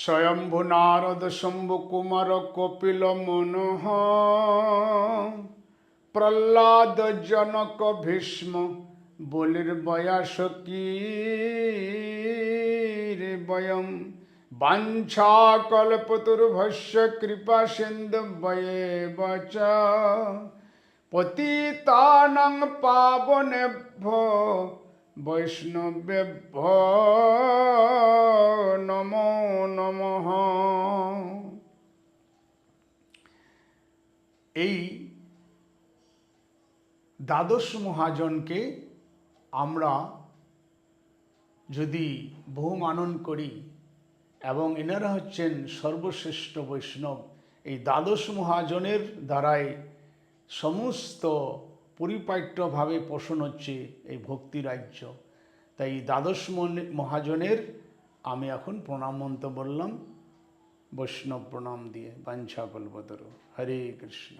স্বয়ম্ভু নারদ শম্ভু কুমার কপিল মনোহ, প্রহ্লাদ জনক ভীষ্ম বলির বয়াস কি বয়ম? বাঞ্ছা কল্পতুর্ভস্য কৃপা সিন্ধু বয়ে বচ। পতিতানং পাবনেভ্য বৈষ্ণবেভ্য। নমো, নমঃ। এই দ্বাদশ মহাজনকে আমরা যদি বহু মানন করি এবং এনারা হচ্ছেন সর্বশ্রেষ্ঠ বৈষ্ণব, এই দ্বাদশ মহাজনের দ্বারাই সমস্ত পরিপাট্যভাবে পোষণ হচ্ছে এই ভক্তি রাজ্য। তাই দ্বাদশ মহাজনের আমি এখন প্রণাম মন্ত্র বললাম বৈষ্ণব প্রণাম দিয়ে বাঞ্ছা কল্পতরু। হরে কৃষ্ণ।